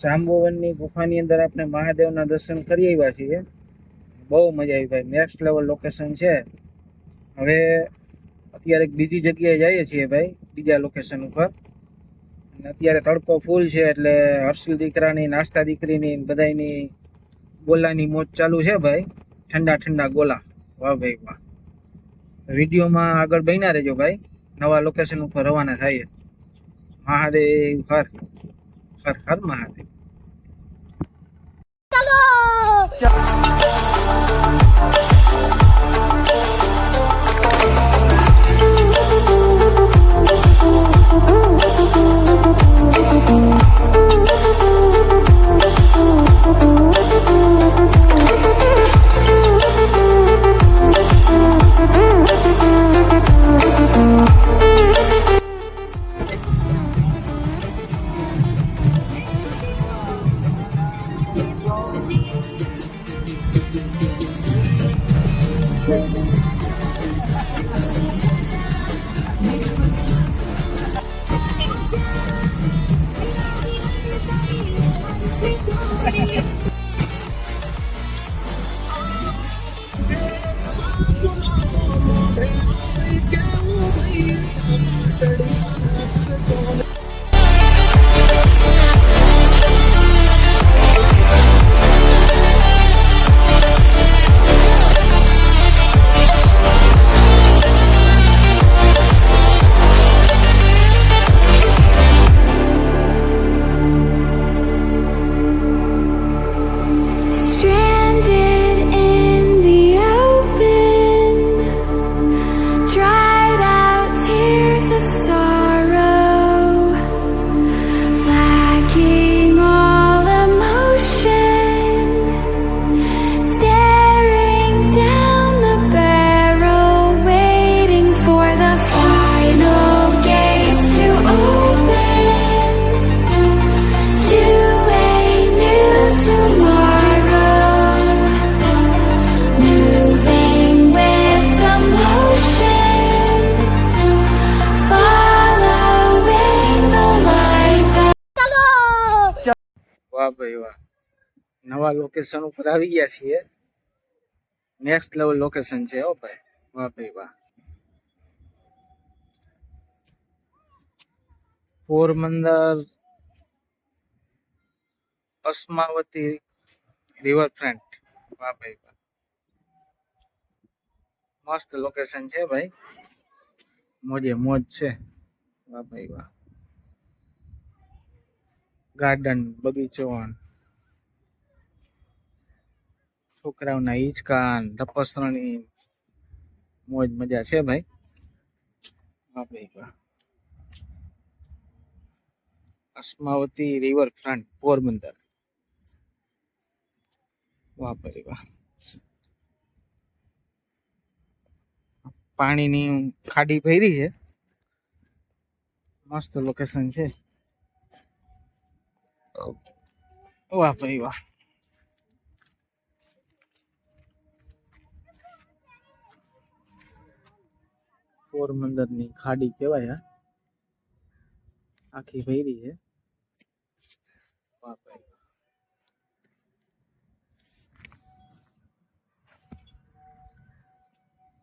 જાંબુવનની ગુફાની અંદર આપણે મહાદેવના દર્શન કરી આવ્યા છીએ. બહુ મજા આવી ભાઈ. નેક્સ્ટ લેવલ લોકેશન છે. હવે અત્યારે બીજી જગ્યાએ જઈએ છીએ ભાઈ, બીજા લોકેશન ઉપર. અને અત્યારે તડકો ફૂલ છે એટલે હર્ષલ દીકરાની, નાસ્તા દીકરીની બધાયની ગોલાની મોજ ચાલુ છે ભાઈ. ઠંડા ઠંડા ગોલા. વાહ ભાઈ વાહ. વિડીયોમાં આગળ બન્યા રહેજો ભાઈ. નવા લોકેશન ઉપર રવાના થાય મહાદેવ હર. હર હર મહાદેવ Stranded ભાઈ, વાહ. નવા લોકેશન ઉપર આવી ગયા છીએ. નેક્સ્ટ લેવલ લોકેશન છે હો ભાઈ. વાહ ભાઈ, વાહ. પોરબંદર, અસ્માવતી રિવરફ્રન્ટ વાહ ભાઈ, વાહ. મસ્ત લોકેશન છે ભાઈ. મોજે મોજ છે. વાહ ભાઈ, વાહ. ગાર્ડન બગીચો છોકરાઓના હિંચકાન, તપસ્રણી. મોજ મજા છે ભાઈ. વાહ અસ્માવતી રિવર ફ્રન્ટ પોરબંદર. વાહ વાહ. પાણીની ખાડી ભરી છે. મસ્ત લોકેશન છે. વાહ ભાઈ વાહ પોરબંદરની ખાડી કહેવાય આ આખી ભૈરી છે વાહ ભાઈ વાહ.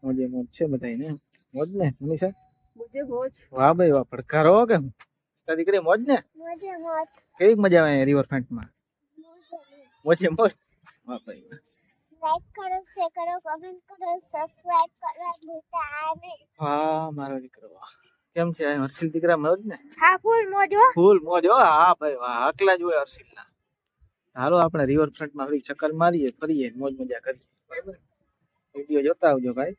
મોજે મોજ છે બધાય ને મોજ ને મનીષા મુજે મોજ વાહ ભાઈ વાહ પડકારો કે તા દીકરી મોજ ને? મોજે મોજ. કેવી મજા આવે રિવરફ્રન્ટમાં? મોજે મોજ? વાહ ભાઈ લાઈક કરો શેર કરો કમેન્ટ કરો સબસ્ક્રાઇબ કરો ભૂલતા હા મારો દીકરો. કેમ છે? હર્ષિલ દીકરા મોજ ને? હા ફૂલ મોજ હો. ફૂલ મોજ હો? હા ભાઈ વાહ આકલા જ હોય હર્ષિલ ના હાલો આપણે રિવરફ્રન્ટમાં ફરી ચક્કર મારીએ ફરીએ મોજ મજા કરીએ. બરાબર? વીડિયો જોતા આવજો ભાઈ.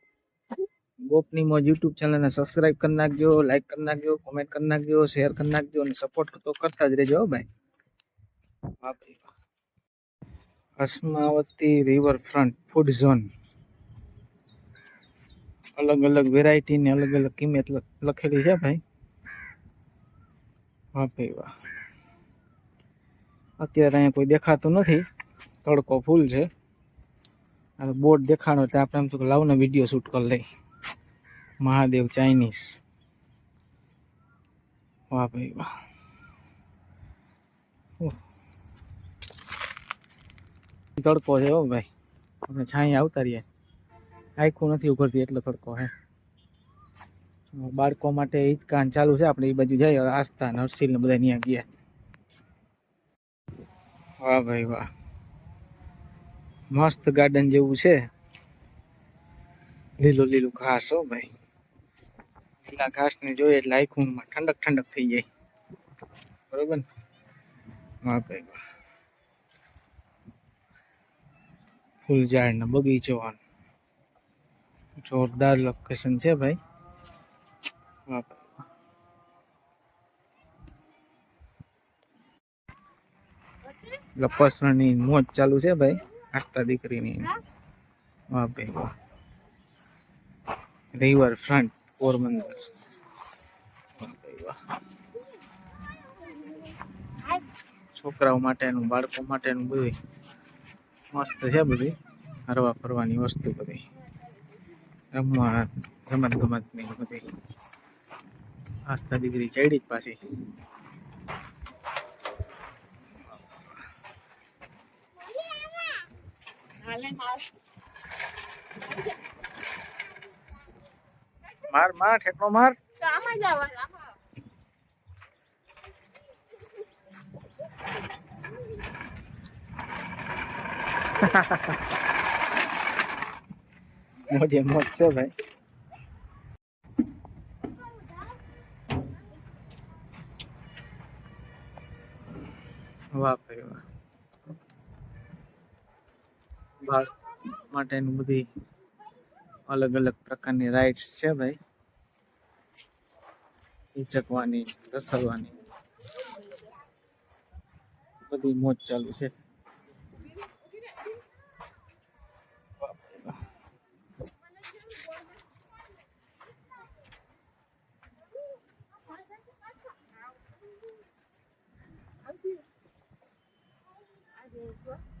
ગોપની મોજ યુટ્યુબ ચેનલને સબસ્ક્રાઇબ કરી નાખજો લાઇક કરી નાખજો કોમેન્ટ કરી નાખજો શેર કરી નાખજો અને સપોર્ટ તો કરતા જ રહેજો ભાઈ. અસ્માવતી રિવરફ્રન્ટ ફૂડ ઝોન અલગ અલગ વેરાયટીની અલગ અલગ કિંમત લખેલી છે ભાઈ. વાહ ભાઈ વાહ અત્યારે અહીંયા કોઈ દેખાતું નથી. તડકો ફૂલ છે. બોર્ડ દેખાડો એટલે આપણે એમ તો લાવને વીડિયો શૂટ કરી લઈ મહાદેવ ચાઇનીઝ. વાહ ભાઈ વાહ. તડકો છે હો ભાઈ. આપણે છાંય આવતા રહીએ આખું નથી ઉઘડતી એટલો તડકો હે. બાળકો માટે હિચકાન ચાલુ છે. આપણે એ બાજુ જઈએ. આસ્થા, નરસિંહ ને બધા ત્યાં ગયા. વાહ ભાઈ વાહ. મસ્ત ગાર્ડન જેવું છે. લીલું લીલું ઘાસ હો ભાઈ. ઘાસ ને જોઈએ એટલે આખું ઠંડક ઠંડક થઈ જાય. બરોબર ને? વાહ ભાઈ વાહ ફૂલ ઝાડ ને બગીચો જોરદાર લોકેશન છે ભાઈ. વાહ ભાઈ વાહ. મોજ ચાલુ છે ભાઈ. આસ્તા દીકરીની. વાહ ભાઈ વાહ. રિવર ફ્રન્ટ પોરબંદર છોકરાઓ માટેનું, બાળકો માટેનું બધું મસ્ત છે બધી હરવા ફરવાની વસ્તુ બધી. રમવા રમત ગમતની બધી. આસ્થા દીકરી ચડી જ પાછી. માર માર ઠેકડો માર. મોજે મોજ છે ભાઈ. વાહ ભાઈ વાહ. બાળ માટેનું બધી અલગ અલગ પ્રકારની રાઇડ્સ છે ભાઈ. હિચકવાની ઘસરવાની બધી મોજ ચાલુ છે. વાહ ભાઈ